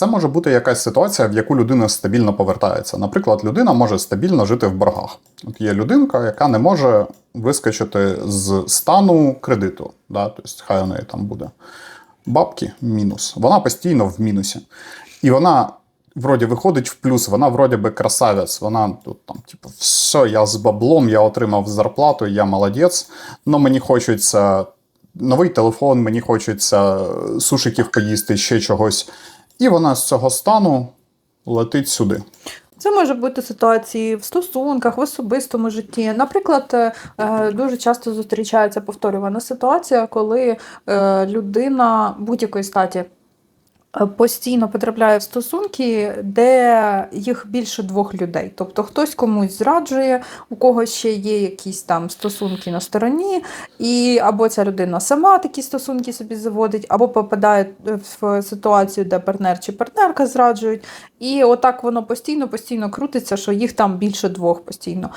Це може бути якась ситуація, в яку людина стабільно повертається. Наприклад, людина може стабільно жити в боргах. От є людинка, яка не може вискочити з стану кредиту. Да? Тобто, хай у неї там буде бабки мінус. Вона постійно в мінусі. І вона вроді виходить в плюс, вона вроді би красавець. Вона тут там, типу, все, я з баблом, я отримав зарплату, я молодець. але мені хочеться новий телефон, мені хочеться сушиків поїсти, ще чогось. І вона з цього стану летить сюди. Це може бути ситуації в стосунках, в особистому житті. Наприклад, е, дуже часто зустрічається повторювана ситуація, коли е, людина будь-якої статі постійно потрапляє в стосунки, де їх більше двох людей. Тобто хтось комусь зраджує, у когось ще є якісь там стосунки на стороні, і або ця людина сама такі стосунки собі заводить, або попадає в ситуацію, де партнер чи партнерка зраджують. І отак воно постійно, постійно крутиться, що їх там більше двох постійно.